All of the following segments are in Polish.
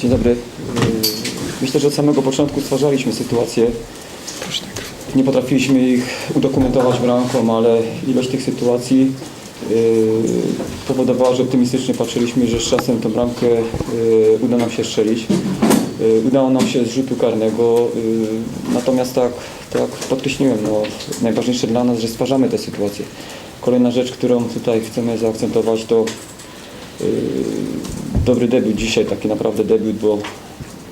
Dzień dobry. Yy, Myślę, że od samego początku stwarzaliśmy sytuację. Nie potrafiliśmy ich udokumentować bramką, ale ilość tych sytuacji yy, powodowała, że optymistycznie patrzyliśmy, że z czasem tę bramkę yy, uda nam się strzelić. Udało nam się z rzutu karnego, natomiast tak, tak podkreśliłem, no, najważniejsze dla nas, że stwarzamy tę sytuację. Kolejna rzecz, którą tutaj chcemy zaakcentować, to yy, dobry debiut dzisiaj, taki naprawdę debiut, bo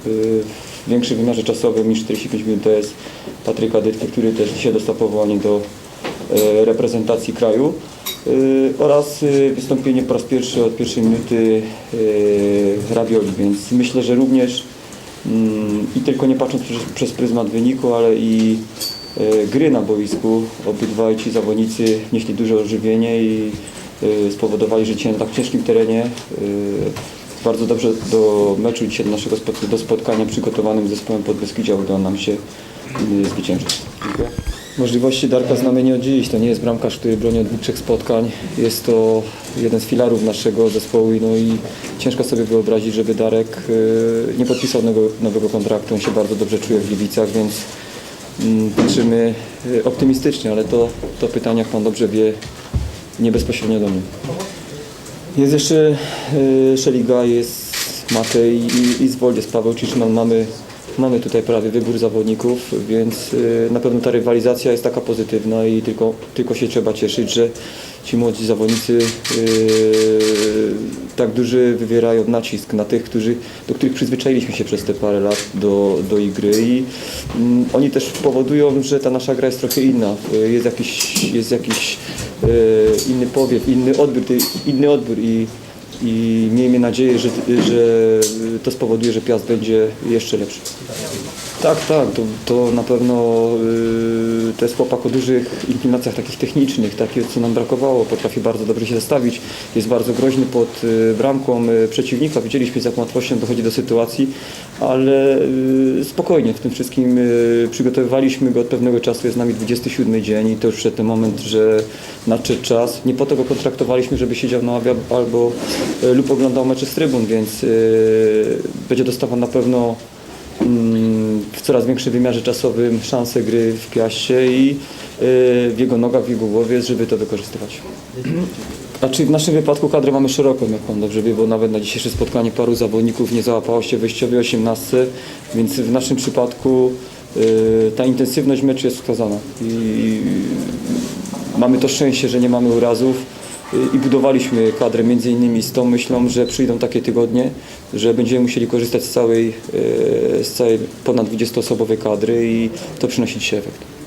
yy, w większym wymiarze czasowym niż 45 minut to jest Patryka Dytki, który też dzisiaj dostał powołanie do e, reprezentacji kraju oraz wystąpienie po raz pierwszy od pierwszej minuty Rabioli, więc myślę, że również mm, i tylko nie patrząc przez, przez pryzmat wyniku, ale i gry na boisku, obydwaj ci zawodnicy wnieśli duże ożywienie i e, spowodowali, że dzisiaj na tak ciężkim terenie e, bardzo dobrze do meczu dzisiaj do naszego do spotkania przygotowanym zespołem Podbeskidzia udało nam się e, zwyciężyć. Dziękuję. Możliwości Darka znamy nie od dziś. To nie jest bramkarz, który broni od dwóch, trzech spotkań. Jest to jeden z filarów naszego zespołu no i ciężko sobie wyobrazić, żeby Darek e, nie podpisał nowego, nowego kontraktu. On się bardzo dobrze czuje w Gliwicach, więc patrzymy e, optymistycznie, ale to, to pytanie, jak Pan dobrze wie, nie bezpośrednio do mnie. Jest jeszcze y, Szeliga, jest Matej i, i Zwoldzie z Paweł Ciszman. Mamy, mamy tutaj prawie wybór zawodników, więc y, na pewno ta rywalizacja jest taka pozytywna i tylko, tylko się trzeba cieszyć, że ci młodzi zawodnicy y, tak duży wywierają nacisk na tych, którzy, do których przyzwyczailiśmy się przez te parę lat do, do gry i mm, oni też powodują, że ta nasza gra jest trochę inna. Y, Jest jakiś, jest jakiś inny powiew, inny odbiór, inny odbiór i, i miejmy nadzieję, że, że to spowoduje, że Piast będzie jeszcze lepszy. Tak, tak, to, to na pewno y, to jest chłopak o dużych inklinacjach takich technicznych, takie co nam brakowało, potrafi bardzo dobrze się zastawić, jest bardzo groźny pod y, bramką y, przeciwnika, widzieliśmy z jaką łatwością dochodzi do sytuacji, ale y, spokojnie w tym wszystkim y, przygotowywaliśmy go od pewnego czasu, jest z nami 27 dzień i to już przed ten moment, że nadszedł czas. Nie po to go kontraktowaliśmy, żeby siedział na ławie albo lub oglądał mecze z trybun, więc y, będzie dostawał na pewno mm, w coraz większym wymiarze czasowym szansę gry w Piaście i y, w jego nogach, w jego głowie żeby to wykorzystywać. Znaczy w naszym wypadku kadrę mamy szeroką, jak Pan dobrze wie, bo nawet na dzisiejsze spotkanie paru zawodników nie załapało się w wyjściowej 18, więc w naszym przypadku ta intensywność meczu jest wskazana. I mamy to szczęście, że nie mamy urazów i budowaliśmy kadrę między innymi z tą myślą, że przyjdą takie tygodnie, że będziemy musieli korzystać z całej, y, z całej ponad 20-osobowej kadry i to przynosi dzisiaj efekt.